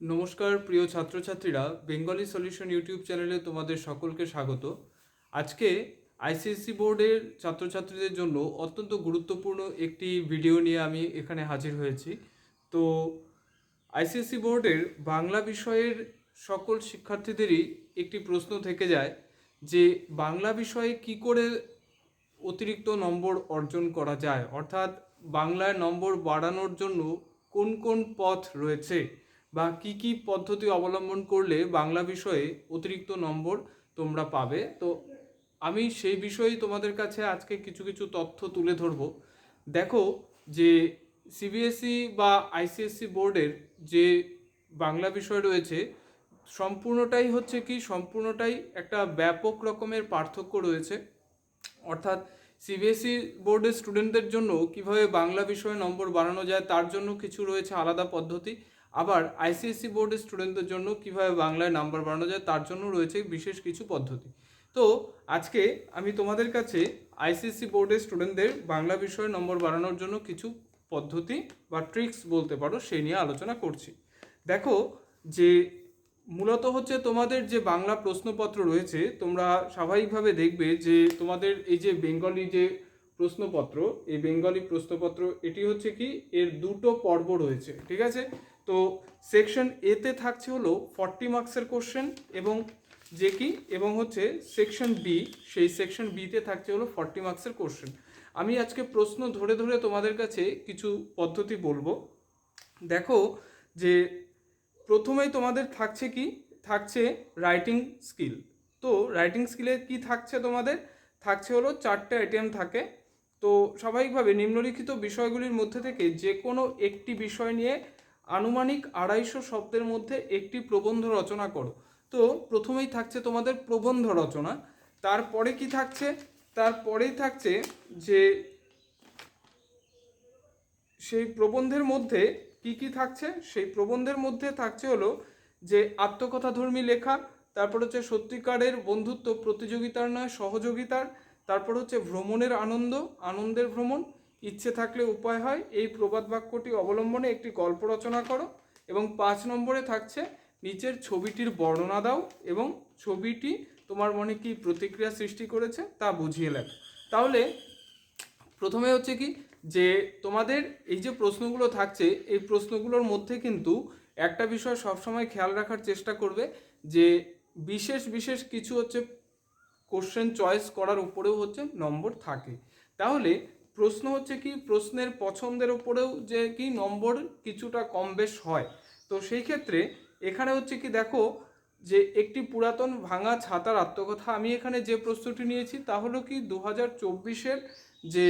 নমস্কার, প্রিয় ছাত্রছাত্রীরা। বেঙ্গলি সলিউশন ইউটিউব চ্যানেলে তোমাদের সকলকে স্বাগত। আজকে আইসিএসসি বোর্ডের ছাত্রছাত্রীদের জন্য অত্যন্ত গুরুত্বপূর্ণ একটি ভিডিও নিয়ে আমি এখানে হাজির হয়েছি। তো আইসিএসসি বোর্ডের বাংলা বিষয়ের সকল শিক্ষার্থীদেরই একটি প্রশ্ন থেকে যায় যে, বাংলা বিষয়ে কি করে অতিরিক্ত নম্বর অর্জন করা যায়? অর্থাৎ বাংলায় নম্বর বাড়ানোর জন্য কোন কোন পথ রয়েছে? বা কি কি পদ্ধতি অবলম্বন করলে বাংলা বিষয়ে অতিরিক্ত নম্বর তোমরা পাবে? তো আমি সেই বিষয়েই তোমাদের কাছে আজকে কিছু কিছু তথ্য তুলে ধরবো। দেখো যে সিবিএসই বা আইসিএসসি বোর্ডের যে বাংলা বিষয় রয়েছে, সম্পূর্ণটাই হচ্ছে কি, সম্পূর্ণটাই একটা ব্যাপক রকমের পার্থক্য রয়েছে। অর্থাৎ সিবিএসই বোর্ডের স্টুডেন্টদের জন্য কীভাবে বাংলা বিষয়ে নম্বর বাড়ানো যায়, তার জন্য কিছু রয়েছে আলাদা পদ্ধতি। আবার আইসিএসসি বোর্ডের স্টুডেন্টদের জন্য কীভাবে বাংলায় নাম্বার বাড়ানো যায় তার জন্য রয়েছে বিশেষ কিছু পদ্ধতি। তো আজকে আমি তোমাদের কাছে আইসিএসসি বোর্ডের স্টুডেন্টদের বাংলা বিষয়ে নম্বর বাড়ানোর জন্য কিছু পদ্ধতি বা ট্রিক্স বলতে পারো সেই নিয়ে আলোচনা করছি। দেখো যে মূলত হচ্ছে তোমাদের যে বাংলা প্রশ্নপত্র রয়েছে, তোমরা স্বাভাবিকভাবে দেখবে যে তোমাদের এই যে বেঙ্গলি যে প্রশ্নপত্র, এই বেঙ্গলি প্রশ্নপত্র, এটি হচ্ছে কি, এর দুটো পর্ব রয়েছে, ঠিক আছে? তো সেকশন এতে থাকছে হলো ফর্টি মার্কসের কোশ্চেন এবং যে কি? এবং হচ্ছে সেকশন বি সেই সেকশন বিতে থাকছে হলো ফর্টি মার্কসের কোশ্চেন আমি আজকে প্রশ্ন ধরে ধরে তোমাদের কাছে কিছু পদ্ধতি বলব। দেখো যে প্রথমেই তোমাদের থাকছে কি? থাকছে রাইটিং স্কিল তো রাইটিং স্কিলে কি থাকছে তোমাদের? থাকছে হলো চারটে আইটেম থাকে। তো স্বাভাবিকভাবে নিম্নলিখিত বিষয়গুলির মধ্যে থেকে যে কোনো একটি বিষয় নিয়ে আনুমানিক আড়াইশো শব্দের মধ্যে একটি প্রবন্ধ রচনা করো। তো প্রথমেই থাকছে তোমাদের প্রবন্ধ রচনা। তারপরে কি থাকছে? তারপরেই থাকছে যে সেই প্রবন্ধের মধ্যে কি কি থাকছে? সেই প্রবন্ধের মধ্যে থাকছে হলো যে আত্মকথাধর্মী লেখা, তারপর হচ্ছে সত্যিকারের বন্ধুত্ব প্রতিযোগিতার নয়, সহযোগিতার, তারপর হচ্ছে ভ্রমণের আনন্দ, আনন্দের ভ্রমণ ইচ্ছে থাকলে উপায় হয়, এই প্রবাদ বাক্যটি অবলম্বনে একটি গল্প রচনা করো এবং পাঁচ নম্বরে থাকছে, নিচের ছবিটির বর্ণনা দাও এবং ছবিটি তোমার মনে কি প্রতিক্রিয়া সৃষ্টি করেছে তা বুঝিয়ে লেখ। তাহলে প্রথমে হচ্ছে কি যে তোমাদের এই যে প্রশ্নগুলো থাকছে, এই প্রশ্নগুলোর মধ্যে কিন্তু একটা বিষয় সবসময় খেয়াল রাখার চেষ্টা করবে যে বিশেষ বিশেষ কিছু হচ্ছে কোশ্চেন চয়েস করার উপরেও হচ্ছে নম্বর থাকে। তাহলে প্রশ্ন হচ্ছে কি, প্রশ্নের পছন্দের উপরেও যে কি নম্বর কিছুটা কম বেশ হয়। তো সেই ক্ষেত্রে এখানে হচ্ছে কি দেখো যে একটি পুরাতন ভাঙা ছাতার আত্মকথা, আমি এখানে যে প্রশ্নটি নিয়েছি তা হলো কি দু হাজার চব্বিশের যে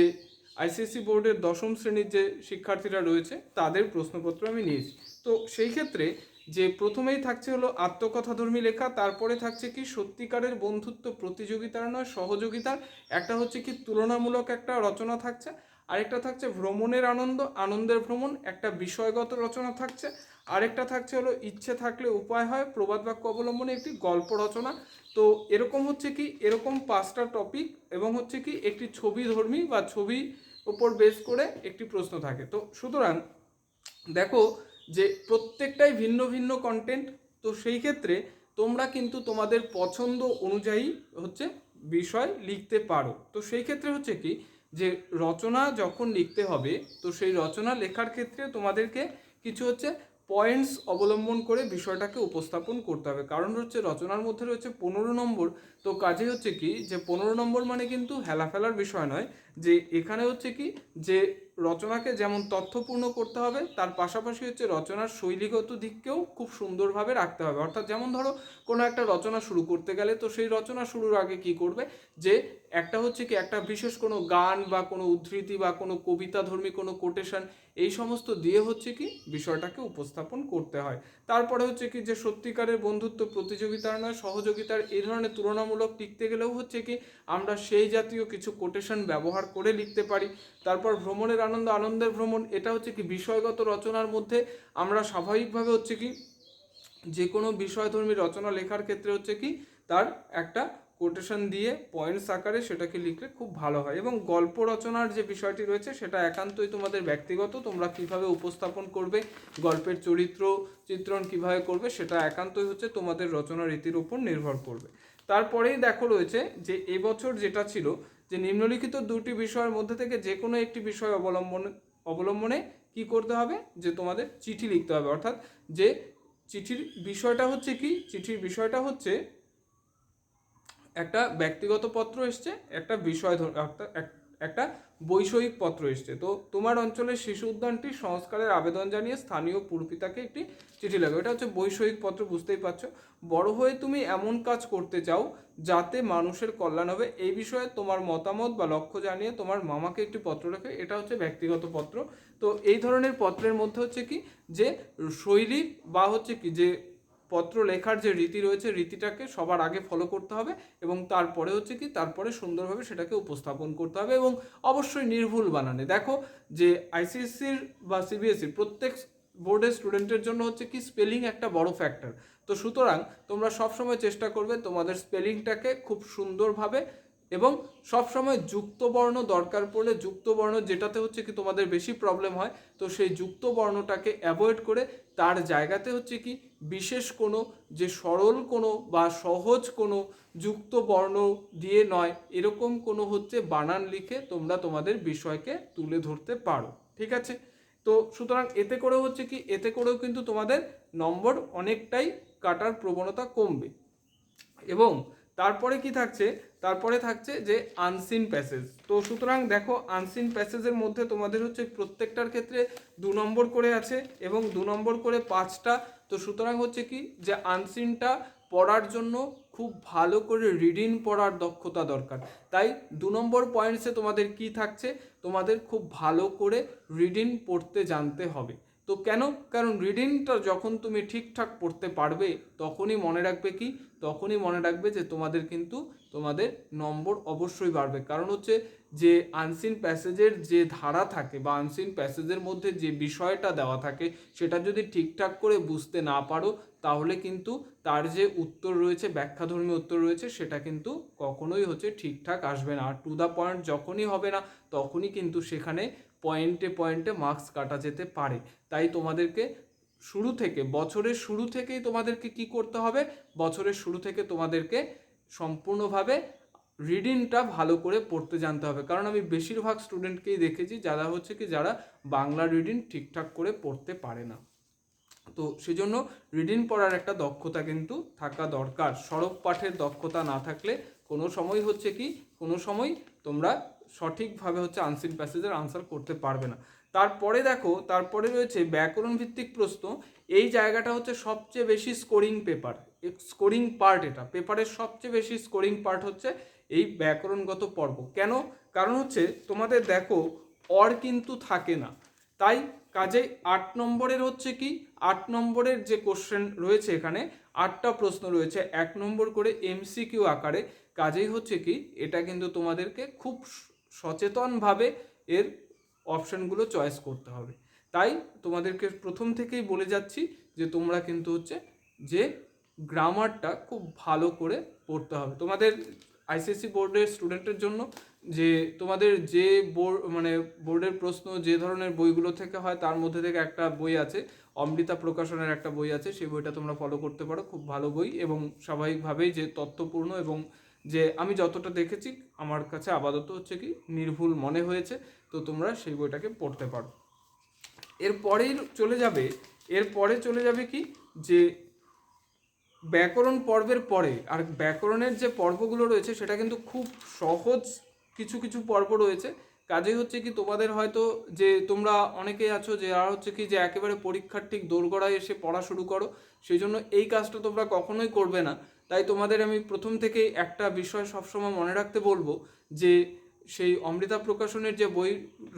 আইসিএসসি বোর্ডের দশম শ্রেণির যে শিক্ষার্থীরা রয়েছে তাদের প্রশ্নপত্র আমি নিয়েছি। তো সেই ক্ষেত্রে যে প্রথমেই থাকছে হলো আত্মকথাধর্মী লেখা, তারপরে থাকছে কি সত্যিকারের বন্ধুত্ব প্রতিযোগিতার নয়, সহযোগিতার। একটা হচ্ছে কি তুলনামূলক একটা রচনা থাকছে, আরেকটা থাকছে ভ্রমণের আনন্দ, আনন্দের ভ্রমণ, একটা বিষয়গত রচনা থাকছে। আরেকটা থাকছে হলো ইচ্ছে থাকলে উপায় হয়, প্রবাদ বাক্য অবলম্বনে একটি গল্প রচনা। তো এরকম হচ্ছে কি, এরকম পাঁচটা টপিক এবং হচ্ছে কি একটি ছবি ধর্মী বা ছবি ওপর বেস করে একটি প্রশ্ন থাকে। তো সুতরাং দেখো যে প্রত্যেকটাই ভিন্ন ভিন্ন কন্টেন্ট তো সেই ক্ষেত্রে তোমরা কিন্তু তোমাদের পছন্দ অনুযায়ী হচ্ছে বিষয় লিখতে পারো। তো সেই ক্ষেত্রে হচ্ছে কি, যে রচনা যখন লিখতে হবে, তো সেই রচনা লেখার ক্ষেত্রে তোমাদেরকে কিছু হচ্ছে পয়েন্টস অবলম্বন করে বিষয়টাকে উপস্থাপন করতে হবে। কারণ হচ্ছে রচনার মধ্যে রয়েছে পনেরো নম্বর, তো কাজে হচ্ছে কি, যে পনেরো নম্বর মানে কিন্তু হেলাফেলার বিষয় নয়, যে এখানে হচ্ছে কি, যে রচনাকে যেমন তথ্যপূর্ণ করতে হবে, তার পাশাপাশি হচ্ছে রচনার শৈলীগত দিককেও খুব সুন্দরভাবে রাখতে হবে। অর্থাৎ যেমন ধরো কোনো একটা রচনা শুরু করতে গেলে তো সেই রচনা শুরুর আগে কি করবে? যে একটা হচ্ছে কি একটা বিশেষ কোনো গান বা কোনো উদ্ধৃতি বা কোনো কবিতা ধর্মী কোনো কোটেশন এই সমস্ত দিয়ে হচ্ছে কি বিষয়টাকে উপস্থাপন করতে হয়। তারপরে হচ্ছে কি যে সত্যিকারের বন্ধুত্ব, প্রতিযোগিতার নয়, সহযোগিতার এই ধরনের তুলনামূলক লিখতে গেলেও হচ্ছে কি আমরা সেই জাতীয় কিছু কোটেশন ব্যবহার করে লিখতে পারি। তারপর ভ্রমণের আনন্দ, আনন্দের ভ্রমণ, এটা হচ্ছে কি বিষয়গত রচনার মধ্যে আমরা স্বাভাবিকভাবে হচ্ছে কি যে কোনো বিষয়ধর্মী রচনা লেখার ক্ষেত্রে হচ্ছে কি তার একটা কোটেশন দিয়ে পয়েন্টস আকারে সেটাকে লিখলে খুব ভালো হয়। এবং গল্প রচনার যে বিষয়টি রয়েছে, সেটা একান্তই তোমাদের ব্যক্তিগত, তোমরা কীভাবে উপস্থাপন করবে, গল্পের চরিত্র, চিত্রণ কীভাবে করবে, সেটা একান্তই হচ্ছে তোমাদের রচনা রীতির উপর নির্ভর করবে। তারপরেই দেখো রয়েছে যে এবছর যেটা ছিল, যে নিম্নলিখিত দুটি বিষয়ের মধ্যে থেকে যে কোনো একটি বিষয় অবলম্বন, অবলম্বনে কি করতে হবে? যে তোমাদের চিঠি লিখতে হবে। অর্থাৎ যে চিঠির বিষয়টা হচ্ছে কি? চিঠির বিষয়টা হচ্ছে একটা ব্যক্তিগত পত্র এসছে, একটা বিষয় ধর- একটা- এক- একটা বৈষয়িক পত্র এসছে। তো তোমার অঞ্চলের শিশু উদ্যানটি সংস্কারের আবেদন জানিয়ে স্থানীয় পুরপিতাকে একটি চিঠি লাগবে এটা হচ্ছে বৈষয়িক পত্র, বুঝতেই পারছ। বড় হয়ে তুমি এমন কাজ করতে চাও যাতে মানুষের কল্যাণ হবে। এই বিষয়ে তোমার মতামত বা লক্ষ্য জানিয়ে তোমার মামাকে একটি পত্র লেখে। এটা হচ্ছে ব্যক্তিগত পত্র। তো এই ধরনের পত্রের মধ্যে হচ্ছে কি? যে শৈলী বা হচ্ছে কি? যে পত্র লেখার যে রীতি রয়েছে, রীতিটাকে সবার আগে ফলো করতে হবে এবং তারপরে হচ্ছে কি, তারপরে সুন্দরভাবে সেটাকে উপস্থাপন করতে হবে এবং অবশ্যই নির্ভুল বানানে। দেখো যে আইসিএসসির বা সিবিএসসির প্রত্যেক বোর্ডের স্টুডেন্টের জন্য হচ্ছে কি স্পেলিং একটা বড় ফ্যাক্টর তো সুতরাং তোমরা সবসময় চেষ্টা করবে তোমাদের স্পেলিংটাকে খুব সুন্দরভাবে এবং সবসময় যুক্ত বর্ণ দরকার পড়লে যুক্ত বর্ণ যেটাতে হচ্ছে কি তোমাদের বেশি প্রবলেম হয়, তো সেই যুক্ত বর্ণটাকে অ্যাভয়েড করে তার জায়গাতে হচ্ছে কি বিশেষ কোনো যে সরল কোনো বা সহজ কোনো যুক্ত বর্ণ দিয়ে নয়, এরকম কোনো হচ্ছে বানান লিখে তোমরা তোমাদের বিষয়কে তুলে ধরতে পারো, ঠিক আছে? তো সুতরাং এতে করে হচ্ছে কি, এতে করেও কিন্তু তোমাদের নম্বর অনেকটাই কাটার প্রবণতা কমবে। এবং তারপরে কি থাকছে? তারপরে থাকছে যে আনসিন প্যাসেজ তো সুতরাং দেখো আনসিন প্যাসেজের মধ্যে তোমাদের হচ্ছে প্রত্যেকটার ক্ষেত্রে দু নম্বর করে আছে এবং দু নম্বর করে পাঁচটা। তো সুতরাং হচ্ছে কি যে আনসিনটা পড়ার জন্য খুব ভালো করে রিডিং পড়ার দক্ষতা দরকার। তাই দু নম্বর পয়েন্টসে তোমাদের কি থাকছে? তোমাদের খুব ভালো করে রিডিং পড়তে জানতে হবে। তো কেন? কারণ রিডিংটা যখন তুমি ঠিকঠাক পড়তে পারবে, তখনই মনে রাখবে কি? তখনই মনে রাখবে যে তোমাদের কিন্তু তোমাদের নম্বর অবশ্যই বাড়বে। কারণ হচ্ছে যে আনসিন প্যাসেজের যে ধারা থাকে বা আনসিন প্যাসেজের মধ্যে যে বিষয়টা দেওয়া থাকে, সেটা যদি ঠিকঠাক করে বুঝতে না পারো, তাহলে কিন্তু তার যে উত্তর রয়েছে, ব্যাখ্যাধর্মী উত্তর রয়েছে, সেটা কিন্তু কখনোই হচ্ছে ঠিকঠাক আসবে না। আর টু দ্য পয়েন্ট যখনই হবে না, তখনই কিন্তু সেখানে পয়েন্টে পয়েন্টে মার্কস কাটা যেতে পারে। তাই তোমাদেরকে শুরু থেকে, বছরের শুরু থেকেই তোমাদেরকে কি করতে হবে? বছরের শুরু থেকে তোমাদেরকে সম্পূর্ণভাবে রিডিংটা ভালো করে পড়তে জানতে হবে। কারণ আমি বেশিরভাগ স্টুডেন্টকেই দেখেছি, যারা হচ্ছে কি, যারা বাংলা রিডিং ঠিকঠাক করে পড়তে পারে না। তো সেজন্য রিডিং পড়ার একটা দক্ষতা কিন্তু থাকা দরকার। সরব পাঠের দক্ষতা না থাকলে কোনো সময় হচ্ছে কি, কোনো সময় তোমরা সঠিকভাবে হচ্ছে আনসিন প্যাসেজের আনসার করতে পারবে না। তারপরে দেখো, তারপরে রয়েছে ব্যাকরণ ভিত্তিক প্রশ্ন। এই জায়গাটা হচ্ছে সবচেয়ে বেশি স্কোরিং পেপার স্কোরিং পার্ট এটা। পেপারের সবচেয়ে বেশি স্কোরিং পার্ট হচ্ছে এই ব্যাকরণগত পর্ব। কেন? কারণ হচ্ছে তোমাদের দেখো অর কিন্তু থাকে না। তাই কাজেই আট নম্বরের হচ্ছে কি? আট নম্বরের যে কোশ্চেন রয়েছে এখানে, আটটা প্রশ্ন রয়েছে। এক নম্বর করে এমসিকিউ আকারে। কাজেই হচ্ছে কি? এটা কিন্তু তোমাদেরকে খুব সচেতনভাবে এর অপশানগুলো চয়েস করতে হবে। তাই তোমাদেরকে প্রথম থেকেই বলে যাচ্ছি যে তোমরা কিন্তু হচ্ছে যে গ্রামারটা খুব ভালো করে পড়তে হবে। তোমাদের আইসিএসসি বোর্ডের স্টুডেন্টের জন্য যে তোমাদের যে বোর্ড মানে বোর্ডের প্রশ্ন যে ধরনের বইগুলো থেকে হয় তার মধ্যে থেকে একটা বই আছে, অমৃতা প্রকাশনের একটা বই আছে, সেই বইটা তোমরা ফলো করতে পারো। খুব ভালো বই এবং স্বাভাবিকভাবেই যে তথ্যপূর্ণ এবং যে আমি যতটা দেখেছি, আমার কাছে আপাতত হচ্ছে কি নির্ভুল মনে হয়েছে, তো তোমরা সেই বইটাকে পড়তে পারো। এরপরেই চলে যাবে এরপরে চলে যাবে কি যে ব্যাকরণ পর্বের পরে, আর ব্যাকরণের যে পর্বগুলো রয়েছে, সেটা কিন্তু খুব সহজ কিছু কিছু পর্ব রয়েছে। কাজেই হচ্ছে কি তোমাদের হয়তো যে তোমরা অনেকেই আছো যে আর হচ্ছে কি যে একেবারে পরীক্ষার ঠিক দোরগড়ায় এসে পড়া শুরু করো, সেই জন্য এই কাজটা তোমরা কখনোই করবে না। তাই তোমাদের আমি প্রথম থেকেই একটা বিষয় সবসময় মনে রাখতে বলব যে সেই অমৃতা প্রকাশনের যে বই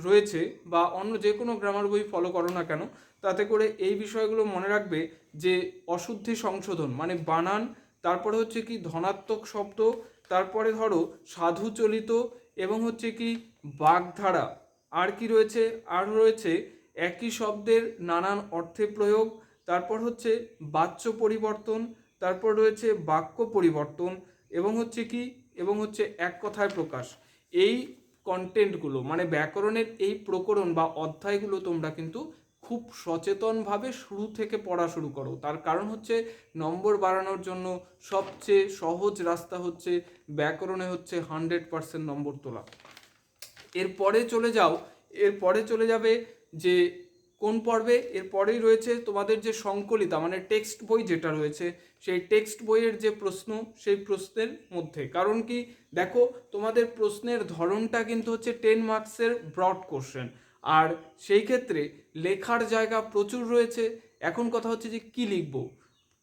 রয়েছে বা অন্য যে কোনো গ্রামার বই ফলো করো না কেন, তাতে করে এই বিষয়গুলো মনে রাখবে যে অশুদ্ধি সংশোধন মানে বানান, তারপরে হচ্ছে কি ধনাত্মক শব্দ, তারপরে ধরো সাধুচলিত এবং হচ্ছে কি বাগধারা, আর কি রয়েছে? আর রয়েছে একই শব্দের নানান অর্থে প্রয়োগ, তারপর হচ্ছে বাচ্য পরিবর্তন তারপর রয়েছে বাক্য পরিবর্তন এবং হচ্ছে কি? এবং হচ্ছে এক কথায় প্রকাশ। এই কন্টেন্টগুলো মানে ব্যাকরণের এই প্রকরণ বা অধ্যায়গুলো তোমরা কিন্তু খুব সচেতনভাবে শুরু থেকে পড়া শুরু করো। তার কারণ হচ্ছে নম্বর বাড়ানোর জন্য সবচেয়ে সহজ রাস্তা হচ্ছে ব্যাকরণে হচ্ছে হান্ড্রেড পার্সেন্ট নম্বর তোলা। এরপরে চলে যাও, এরপরে চলে যাবে যে কোন পর্বে? এরপরেই রয়েছে তোমাদের যে সংকলিতা মানে টেক্সট বই যেটা রয়েছে, সেই টেক্সট বইয়ের যে প্রশ্ন, সেই প্রশ্নের মধ্যে। কারণ কি? দেখো, তোমাদের প্রশ্নের ধরনটা কিন্তু হচ্ছে টেন মার্কসের ব্রড কোশ্চেন আর সেই ক্ষেত্রে লেখার জায়গা প্রচুর রয়েছে। এখন কথা হচ্ছে যে কি লিখব?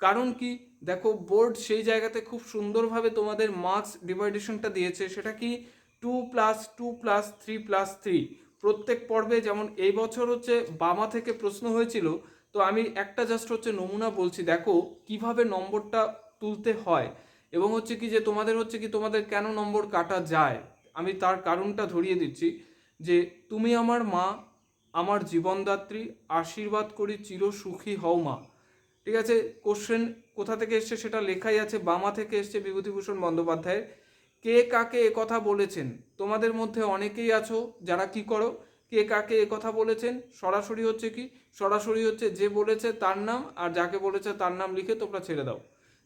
কারণ কি? দেখো বোর্ড সেই জায়গাতে খুব সুন্দরভাবে তোমাদের মার্কস ডিভাইডেশনটা দিয়েছে। সেটা কি? Two plus two plus three plus three প্রত্যেক পর্বে যেমন এই বছর হচ্ছে বামা থেকে প্রশ্ন হয়েছিল, তো আমি একটা জাস্ট হচ্ছে নমুনা বলছি, দেখো কীভাবে নম্বরটা তুলতে হয়। এবং হচ্ছে কি যে তোমাদের হচ্ছে কি তোমাদের কেন নম্বর কাটা যায়, আমি তার কারণটা ধরিয়ে দিচ্ছি যে তুমি আমার মা, আমার জীবনদাত্রী, আশীর্বাদ করি, চির সুখী হও মা। ঠিক আছে? কোশ্চেন কোথা থেকে এসছে সেটা লেখাই আছে, বামা থেকে এসছে বিভূতিভূষণ বন্দ্যোপাধ্যায়ের। কে কাকে এ কথা বলেছেন? তোমাদের মধ্যে অনেকেই আছো, যারা কি করো? কে কাকে এ কথা বলেছেন? সরাসরি হচ্ছে কি? সরাসরি হচ্ছে যে বলেছে তার নাম, আর যাকে বলেছে তার নাম লিখে তোমরা ছেড়ে দাও।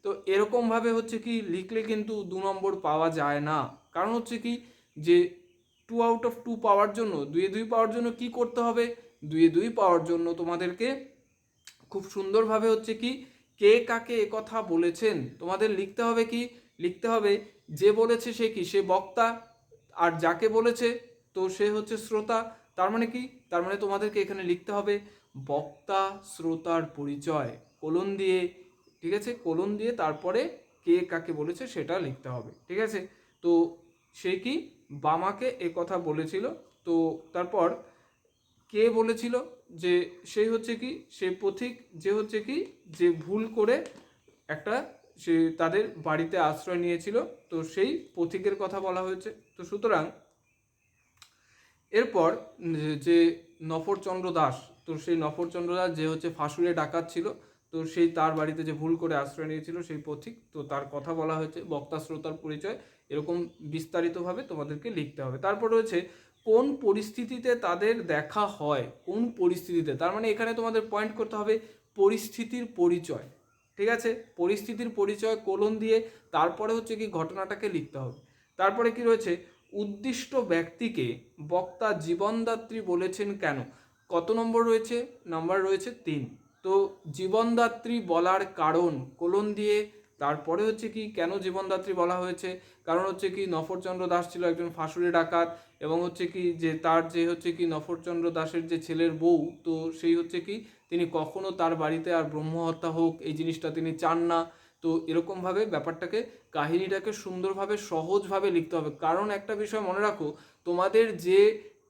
তো এরকমভাবে হচ্ছে কি, লিখলে কিন্তু দু নম্বর পাওয়া যায় না। কারণ হচ্ছে কি, যে two out of two power জন্য, দুয়ে দুই পাওয়ার জন্য কি করতে হবে? দুয়ে দুই পাওয়ার জন্য তোমাদেরকে খুব সুন্দরভাবে হচ্ছে কি, কে কাকে কথা বলেছেন? তোমাদের লিখতে হবে কি? লিখতে হবে যে বলেছে সে কি? সে বক্তা? আর যাকে বলেছে, তো সে হচ্ছে শ্রোতা। তার মানে কি? তার মানে তোমাদেরকে এখানে লিখতে হবে, বক্তা শ্রোতার পরিচয়। কোলন দিয়ে, ঠিক আছে? কোলন দিয়ে তারপরে কে কাকে বলেছে সেটা লিখতে হবে, ঠিক আছে? তো সে কি? বামাকে এ কথা বলেছিল। তো তারপর কে বলেছিল যে, সে হচ্ছে কি? সে পথিক, যে হচ্ছে কি? যে ভুল করে একটা সে তাদের বাড়িতে আশ্রয় নিয়েছিল। তো সেই পথিকের কথা বলা হয়েছে। তো সুতরাং এরপর যে নফরচন্দ্র দাস, তো সেই নফরচন্দ্র দাস যে হচ্ছে ফাঁসুরে ডাকাত ছিল, তো সেই তার বাড়িতে যে ভুল করে আশ্রয় নিয়েছিল সেই পথিক, তো তার কথা বলা হয়েছে, বক্তা শ্রোতার পরিচয়, এরকম বিস্তারিতভাবে তোমাদেরকে লিখতে হবে। তারপর রয়েছে, কোন পরিস্থিতিতে তাদের দেখা হয়? কোন পরিস্থিতিতে? তার মানে এখানে তোমাদের পয়েন্ট করতে হবে পরিস্থিতির পরিচয়। ঠিক আছে? পরিস্থিতির পরিচয় কোলন দিয়ে তারপরে হচ্ছে কি ঘটনাটাকে লিখতে হবে। তারপরে কি রয়েছে? উদ্দিষ্ট ব্যক্তিকে বক্তা জীবনদাত্রী বলেছেন কেন? কত নম্বর রয়েছে? নাম্বার রয়েছে তিন। তো জীবনদাত্রী বলার কারণ কোলন দিয়ে তারপরে হচ্ছে কি কেন জীবনদাত্রী বলা হয়েছে? কারণ হচ্ছে কি নফরচন্দ্র দাস ছিল একজন ফাঁসুরে ডাকাত এবং হচ্ছে কি যে তার যে হচ্ছে কি নফরচন্দ্র দাসের যে ছেলের বউ, তো সেই হচ্ছে কি তিনি কখনো তার বাড়িতে আর ব্রহ্মহত্যা হোক, এই জিনিসটা তিনি চান না। তো এরকমভাবে ব্যাপারটাকে, কাহিনীটাকে সুন্দরভাবে সহজভাবে লিখতে হবে। কারণ একটা বিষয় মনে রাখো, তোমাদের যে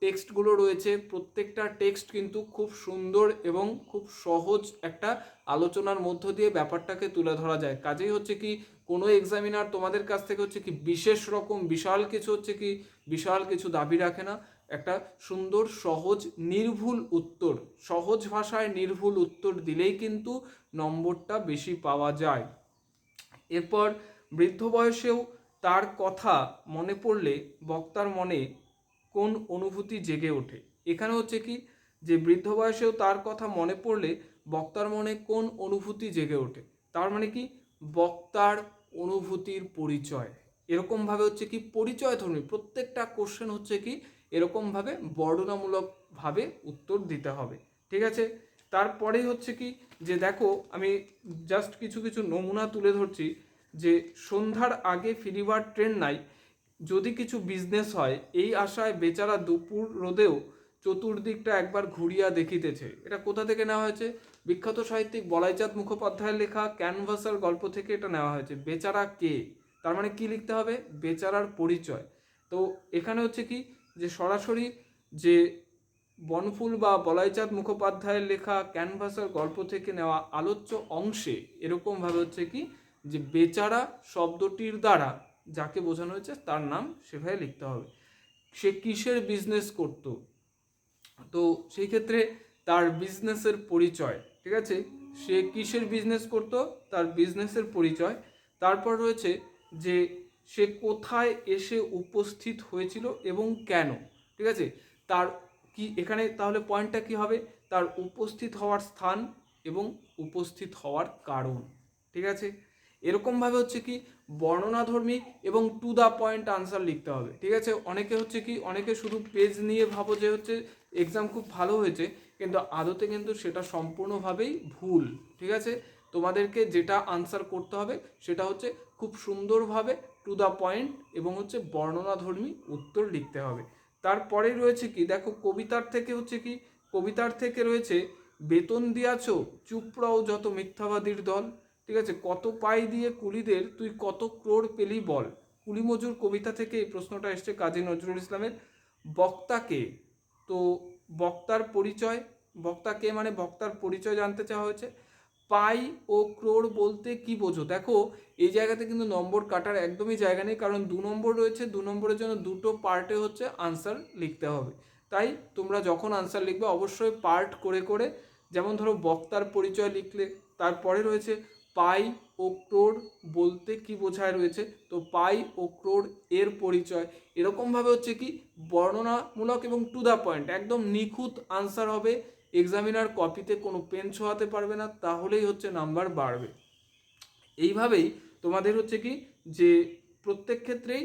টেক্সটগুলো রয়েছে, প্রত্যেকটা টেক্সট কিন্তু খুব সুন্দর এবং খুব সহজ একটা আলোচনার মধ্য দিয়ে ব্যাপারটাকে তুলে ধরা যায়। কাজেই হচ্ছে কি, কোনো এক্সামিনার তোমাদের কাছ থেকে হচ্ছে কি বিশেষ রকম, বিশাল কিছু হচ্ছে কি, বিশাল কিছু দাবি রাখে না। একটা সুন্দর, সহজ, নির্ভুল উত্তর, সহজ ভাষায় নির্ভুল উত্তর দিলেই কিন্তু নম্বরটা বেশি পাওয়া যায়। এরপর বৃদ্ধ বয়সেও তার কথা মনে পড়লে বক্তার মনে কোন অনুভূতি জেগে ওঠে? এখানে হচ্ছে কি, যে বৃদ্ধ বয়সেও তার কথা মনে পড়লে বক্তার মনে কোন অনুভূতি জেগে ওঠে? তার মানে কি, বক্তার অনুভূতির পরিচয়। এরকমভাবে হচ্ছে কি, পরিচয় ধর্মী প্রত্যেকটা কোশ্চেন হচ্ছে কি, এরকমভাবে বর্ণনামূলকভাবে উত্তর দিতে হবে। ঠিক আছে? তারপরেই হচ্ছে কি, যে দেখো, আমি জাস্ট কিছু কিছু নমুনা তুলে ধরছি, যে সন্ধ্যার আগে ফিরিবার ট্রেন নাই যদি কিছু বিজনেস হয়, এই আশায় বেচারা দুপুর রোদেও চতুর্দিকটা একবার ঘুরিয়া দেখিতেছে। এটা কোথা থেকে নেওয়া হয়েছে? বিখ্যাত সাহিত্যিক বলাইচাঁদ মুখোপাধ্যায়ের লেখা ক্যানভাসার গল্প থেকে এটা নেওয়া হয়েছে। বেচারা কে? তার মানে কি লিখতে হবে? বেচারার পরিচয়। তো এখানে হচ্ছে কি, যে সরাসরি যে বনফুল বা বলাইচাঁদ মুখোপাধ্যায়ের লেখা ক্যানভাসের গল্প থেকে নেওয়া আলোচ্য অংশে এরকমভাবে হচ্ছে কি, যে বেচারা শব্দটির দ্বারা যাকে বোঝানো হয়েছে তার নাম সেভাবে লিখতে হবে। সে কিসের বিজনেস করত? তো সেই ক্ষেত্রে তার বিজনেসের পরিচয়, ঠিক আছে? সে কিসের বিজনেস করত? তার বিজনেসের পরিচয়। তারপর রয়েছে যে সে কোথায় এসে উপস্থিত হয়েছিল এবং কেন, ঠিক আছে? তার কি, এখানে তাহলে পয়েন্টটা কি হবে? তার উপস্থিত হওয়ার স্থান এবং উপস্থিত হওয়ার কারণ, ঠিক আছে? এরকমভাবে হচ্ছে কি বর্ণনাধর্মী এবং টু দ্য পয়েন্ট আনসার লিখতে হবে। ঠিক আছে? অনেকে হচ্ছে কি, অনেকে শুধু পেজ নিয়ে ভাবো যে হচ্ছে এক্সাম খুব ভালো হয়েছে, কিন্তু আদতে কিন্তু সেটা সম্পূর্ণভাবেই ভুল। ঠিক আছে? তোমাদেরকে যেটা আনসার করতে হবে সেটা হচ্ছে খুব সুন্দরভাবে টু দ্য পয়েন্ট এবং হচ্ছে বর্ণনাধর্মী উত্তর লিখতে হবে। তারপরেই রয়েছে কি, দেখো কবিতার থেকে হচ্ছে কি, কবিতার থেকে রয়েছে, বেতন দিয়াছ চুপড়াও যত মিথ্যাবাদীর দল। ঠিক আছে, কত পাই দিয়ে কুলিদের তুই কত ক্রোড় পেলি বল। কুলি মজুর কবিতা থেকে এই প্রশ্নটা এসছে কাজী নজরুল ইসলামের। বক্তাকে তো বক্তার পরিচয় বক্তাকে মানে বক্তার পরিচয় জানতে চাওয়া হয়েছে। পাই ও ক্রোড় বলতে কি বোঝো? দেখো, এই জায়গাতে কিন্তু নম্বর কাটার একদমই জায়গা নেই, কারণ দু নম্বর রয়েছে, দু নম্বরের জন্য দুটো পার্টে হচ্ছে আনসার লিখতে হবে। তাই তোমরা যখন আনসার লিখবে, অবশ্যই পার্ট করে করে, যেমন ধরো বক্তার পরিচয় লিখলে, তারপরে রয়েছে পাই ও ক্রোড় বলতে কি বোঝায় রয়েছে? তো পাই ও ক্রোড় এর পরিচয়। এরকমভাবে হচ্ছে কি, বর্ণনামূলক এবং টু দ্য পয়েন্ট একদম নিখুঁত আনসার হবে। এক্সামিনার কপিতে কোনো পেন ছোঁয়াতে পারবে না, তাহলেই হচ্ছে নাম্বার বাড়বে। এইভাবেই তোমাদের হচ্ছে কি, যে প্রত্যেক ক্ষেত্রেই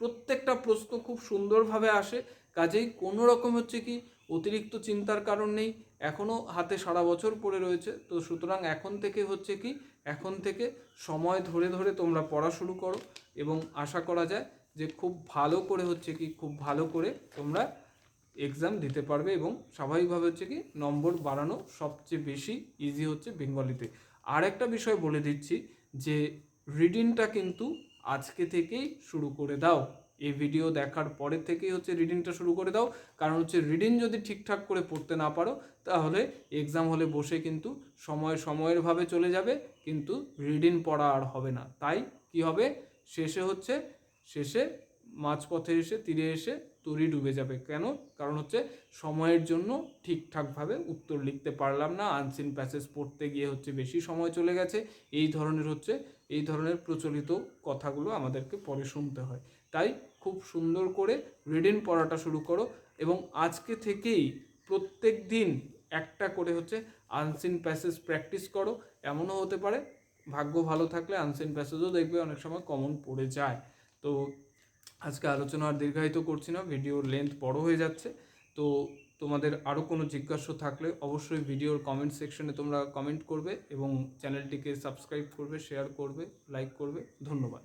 প্রত্যেকটা প্রশ্ন খুব সুন্দরভাবে আসে। কাজেই কোনো রকম হচ্ছে কি, অতিরিক্ত চিন্তার কারণ নেই। এখনও হাতে সারা বছর পড়ে রয়েছে। তো সুতরাং এখন থেকে হচ্ছে কি, এখন থেকে সময় ধরে ধরে তোমরা পড়া শুরু করো এবং আশা করা যায় যে খুব ভালো করে হচ্ছে কি, খুব ভালো করে তোমরা এক্সাম দিতে পারবে এবং স্বাভাবিকভাবে হচ্ছে কি, নম্বর বাড়ানো সবচেয়ে বেশি ইজি হচ্ছে বেঙ্গলিতে। আর একটা বিষয় বলে দিচ্ছি যে রিডিংটা কিন্তু আজকে থেকেই শুরু করে দাও। এই ভিডিও দেখার পরে থেকেই হচ্ছে রিডিংটা শুরু করে দাও। কারণ হচ্ছে রিডিং যদি ঠিকঠাক করে পড়তে না পারো, তাহলে এক্সাম হলে বসে কিন্তু সময় সময়ের ভাবে চলে যাবে, কিন্তু রিডিং পড়া আর হবে না। তাই কি হবে? শেষে হচ্ছে, শেষে মাঝপথে এসে তীরে এসে তরি ডুবে যাবে কেন? কারণ হচ্ছে সময়ের জন্য ঠিকঠাকভাবে উত্তর লিখতে পারলাম না। আনসিন প্যাসেজ পড়তে গিয়ে হচ্ছে বেশি সময় চলে গেছে। এই ধরনের হচ্ছে, এই ধরনের প্রচলিত কথাগুলো আমাদেরকে পরে শুনতে হয়। তাই খুব সুন্দর করে রিডিং পড়াটা শুরু করো এবং আজকে থেকেই প্রত্যেক দিন একটা করে হচ্ছে আনসিন প্যাসেজ প্র্যাকটিস করো। এমনও হতে পারে, ভাগ্য ভালো থাকলে আনসিন প্যাসেজও দেখবে, অনেক সময় কমন পড়ে যায়। তো আজকে আলোচনা আর দীর্ঘায়িত করছি না, ভিডিওর লেন্থ বড় হয়ে যাচ্ছে। তো তোমাদের আরও কোনো জিজ্ঞাসা থাকলে অবশ্যই ভিডিওর কমেন্ট সেকশনে তোমরা কমেন্ট করবে এবং চ্যানেলটিকে সাবস্ক্রাইব করবে শেয়ার করবে লাইক করবে। ধন্যবাদ।